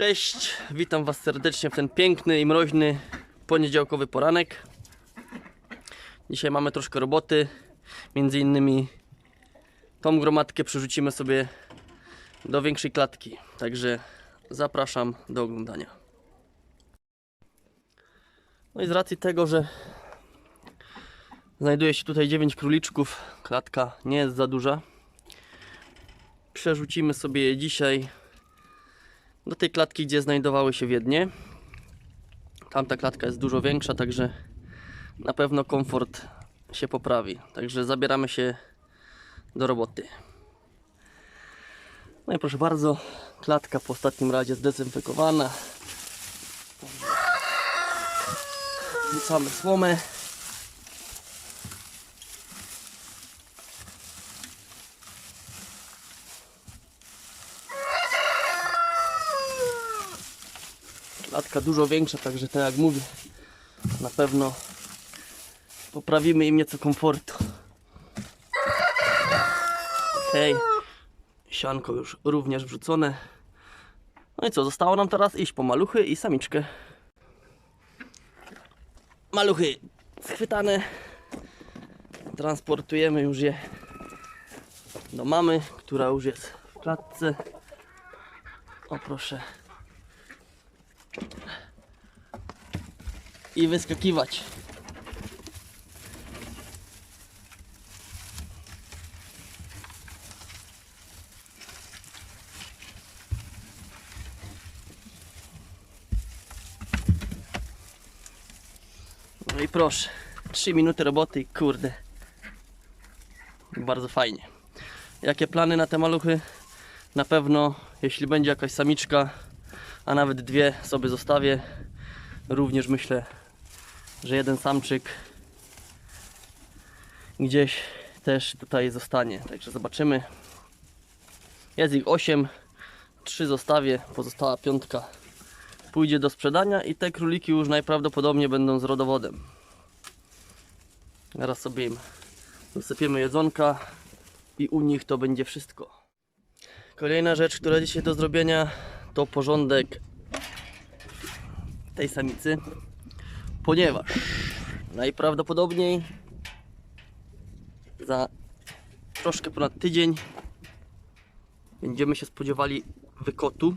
Cześć, witam Was serdecznie w ten piękny i mroźny poniedziałkowy poranek. Dzisiaj mamy troszkę roboty. Między innymi tą gromadkę przerzucimy sobie do większej klatki. Także zapraszam do oglądania. No i z racji tego, że znajduje się tutaj 9 króliczków, klatka nie jest za duża. Przerzucimy sobie je dzisiaj do tej klatki, gdzie znajdowały się wiednie. Tamta klatka jest dużo większa, także na pewno komfort się poprawi. Także zabieramy się do roboty. No i proszę bardzo, klatka po ostatnim razie zdezynfekowana. Wrzucamy słomę. Klatka dużo większa, także tak jak mówię, na pewno poprawimy im nieco komfortu. Okej, sianko już również wrzucone. No i co, zostało nam teraz iść po maluchy i samiczkę. Maluchy schwytane. Transportujemy już je do mamy, która już jest w klatce. O proszę. I wyskakiwać. No i proszę, 3 minuty roboty i kurde. Bardzo fajnie. Jakie plany na te maluchy? Na pewno, jeśli będzie jakaś samiczka, a nawet dwie sobie zostawię, również myślę, że jeden samczyk gdzieś też tutaj zostanie. Także zobaczymy. Jest ich 8, 3 zostawię, pozostała piątka pójdzie do sprzedania i te króliki już najprawdopodobniej będą z rodowodem. Zaraz sobie im dosypiemy jedzonka i u nich to będzie wszystko. Kolejna rzecz, która dzisiaj do zrobienia to porządek tej samicy, ponieważ najprawdopodobniej za troszkę ponad tydzień będziemy się spodziewali wykotu.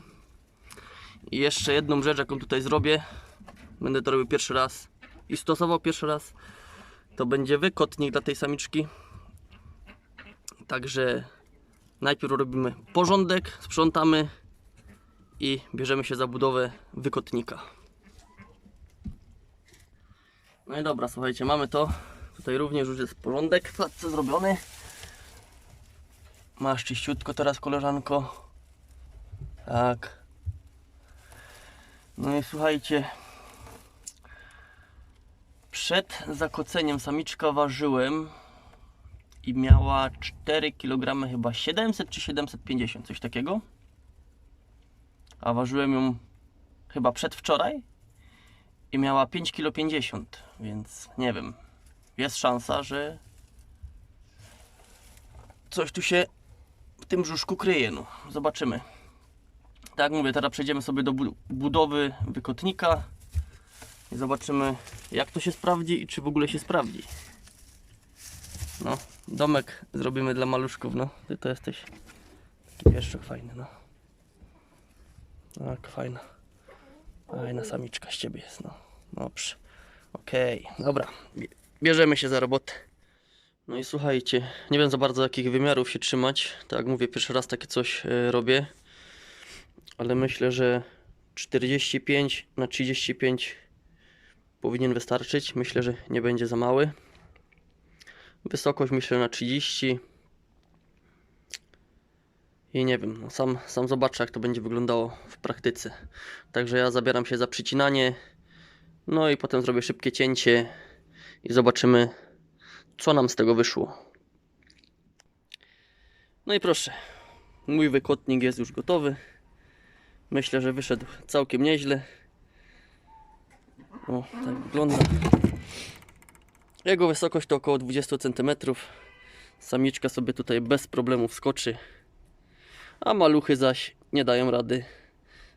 I jeszcze jedną rzecz, jaką tutaj zrobię, będę to robił pierwszy raz i stosował pierwszy raz, to będzie wykotnik dla tej samiczki. Także najpierw robimy porządek, sprzątamy i bierzemy się za budowę wykotnika. No i dobra, słuchajcie, mamy to. Tutaj również już jest porządek w klatce zrobiony. Masz czyściutko teraz, koleżanko. Tak. No i słuchajcie. Przed zakoceniem samiczka ważyłem i miała 4 kg chyba 700 czy 750, coś takiego. A ważyłem ją chyba przedwczoraj i miała 5 kg 50, więc nie wiem. Jest szansa, że coś tu się w tym brzuszku kryje, no. Zobaczymy. Tak mówię, teraz przejdziemy sobie do bu- budowy wykotnika i zobaczymy jak to się sprawdzi i czy w ogóle się sprawdzi. No, domek zrobimy dla maluszków, no. Ty to jesteś taki fajny, no. Tak, fajna. Fajna samiczka z ciebie jest, no. Dobrze. Okej, dobra. Bie- Bierzemy się za robotę. No i słuchajcie, nie wiem za bardzo jakich wymiarów się trzymać. Tak jak mówię, pierwszy raz takie coś e, robię. Ale myślę, że 45 na 35 powinien wystarczyć. Myślę, że nie będzie za mały. Wysokość myślę na 30. I nie wiem, no sam, sam zobaczę jak to będzie wyglądało w praktyce. Także ja zabieram się za przycinanie. No i potem zrobię szybkie cięcie i zobaczymy, co nam z tego wyszło. No i proszę, mój wykotnik jest już gotowy. Myślę, że wyszedł całkiem nieźle. O, tak wygląda. Jego wysokość to około 20 cm. Samiczka sobie tutaj bez problemu wskoczy, a maluchy zaś nie dają rady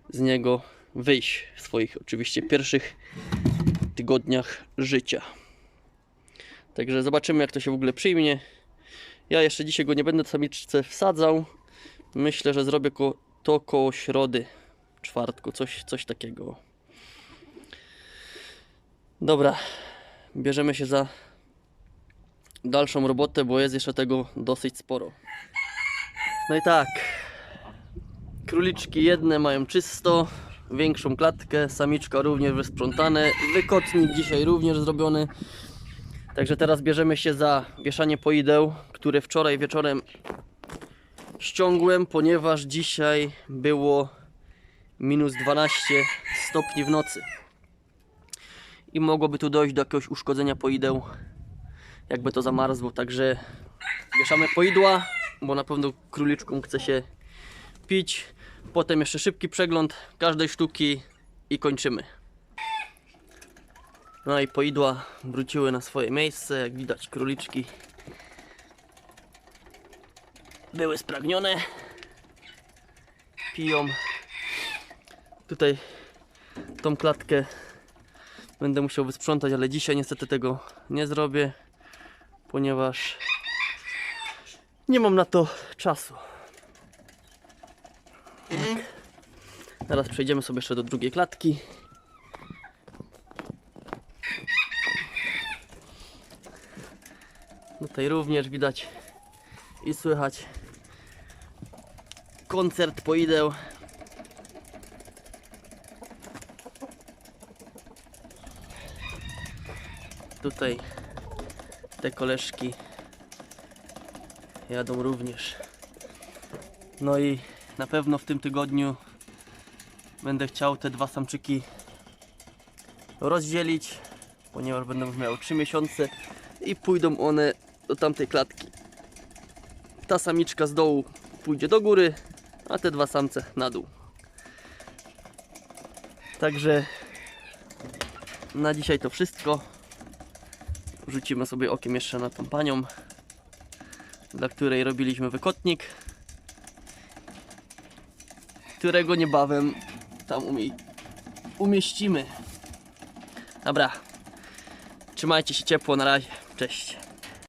z niego wyjść w swoich oczywiście pierwszych tygodniach życia. Także zobaczymy jak to się w ogóle przyjmie. Ja jeszcze dzisiaj go nie będę samiczce wsadzał. Myślę, że zrobię to koło środy, czwartku, coś, coś takiego. Dobra, bierzemy się za dalszą robotę, bo jest jeszcze tego dosyć sporo. No i tak, króliczki jedne mają czysto, większą klatkę, samiczka również wysprzątane, wykotnik dzisiaj również zrobiony. Także teraz bierzemy się za wieszanie poideł, które wczoraj wieczorem ściągłem, ponieważ dzisiaj było minus 12 stopni w nocy. I mogłoby tu dojść do jakiegoś uszkodzenia poideł, jakby to zamarzło. Także wieszamy poidła, bo na pewno króliczkom chce się pić. Potem jeszcze szybki przegląd każdej sztuki i kończymy. No i poidła wróciły na swoje miejsce. Jak widać, króliczki były spragnione. Piją. Tutaj tą klatkę będę musiał wysprzątać, ale dzisiaj niestety tego nie zrobię, ponieważ nie mam na to czasu. Tak. Teraz przejdziemy sobie jeszcze do drugiej klatki. Tutaj również widać i słychać koncert poideł. Tutaj te koleżki jadą również. No i na pewno w tym tygodniu będę chciał te dwa samczyki rozdzielić, ponieważ będą już miały 3 miesiące i pójdą one do tamtej klatki. Ta samiczka z dołu pójdzie do góry, a te dwa samce na dół. Także na dzisiaj to wszystko. Rzucimy sobie okiem jeszcze na tą panią, dla której robiliśmy wykotnik, którego niebawem tam umie umieścimy. Dobra, trzymajcie się ciepło, na razie, cześć.